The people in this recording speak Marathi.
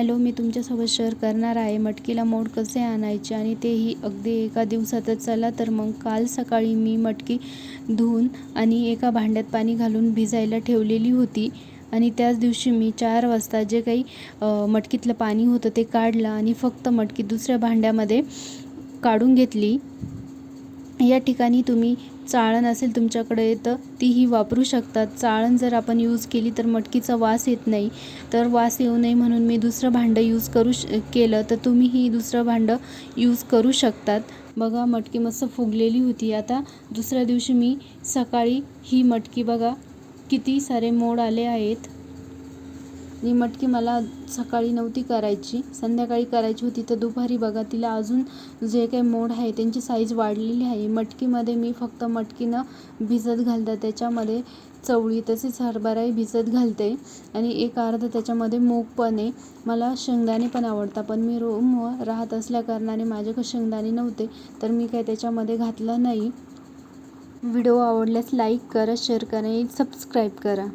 हॅलो मी तुमच्यासोबत शेअर करणार आहे. मटकीला मोड कसे आणायचे? आणि तेही अगदी एका दिवसातच. चला तर मग काल सकाळी मी मटकी धुवून आणि एका भांड्यात पाणी घालून भिजायला ठेवलेली होती. आणि त्याच दिवशी मी चार वाजता जे काही मटकीतलं पाणी होतं ते काढलं आणि फक्त मटकी दुसऱ्या भांड्यामध्ये काढून घेतली. या ठिकाणी तुम्ही चाळण असेल तुमच्याकडे तर तीही वापरू शकतात. चाळण जर आपण यूज केली तर मटकीचा वास येत नाही. तर वास येऊ नये म्हणून मी दुसरं भांडं यूज करू श केलं तर तुम्हीही दुसरं भांडं यूज करू शकतात. बघा मटकी मस्त फुगलेली होती. आता दुसऱ्या दिवशी मी सकाळी ही मटकी बघा किती सारे मोड आले आहेत. जी मटकी मला सकाळी नव्हती करायची. संध्याकाळी करायची होती. तर दुपारी बघा तिला अजून जे काही मोड आहे त्यांची साईज वाढलेली आहे. मटकीमध्ये मी फक्त मटकीनं भिजत घालते. त्याच्यामध्ये चवळी तसेच हरभराही भिजत घालते. आणि एक अर्धा त्याच्यामध्ये मूग पण आहे. मला शेंगदाणे पण आवडतात. पण मी रूमवर राहत असल्याकारणाने माझ्याकडे शेंगदाणे नव्हते. तर मी काय त्याच्यामध्ये घातलं नाही. व्हिडिओ आवडल्यास लाईक करा शेअर करा सबस्क्राईब करा.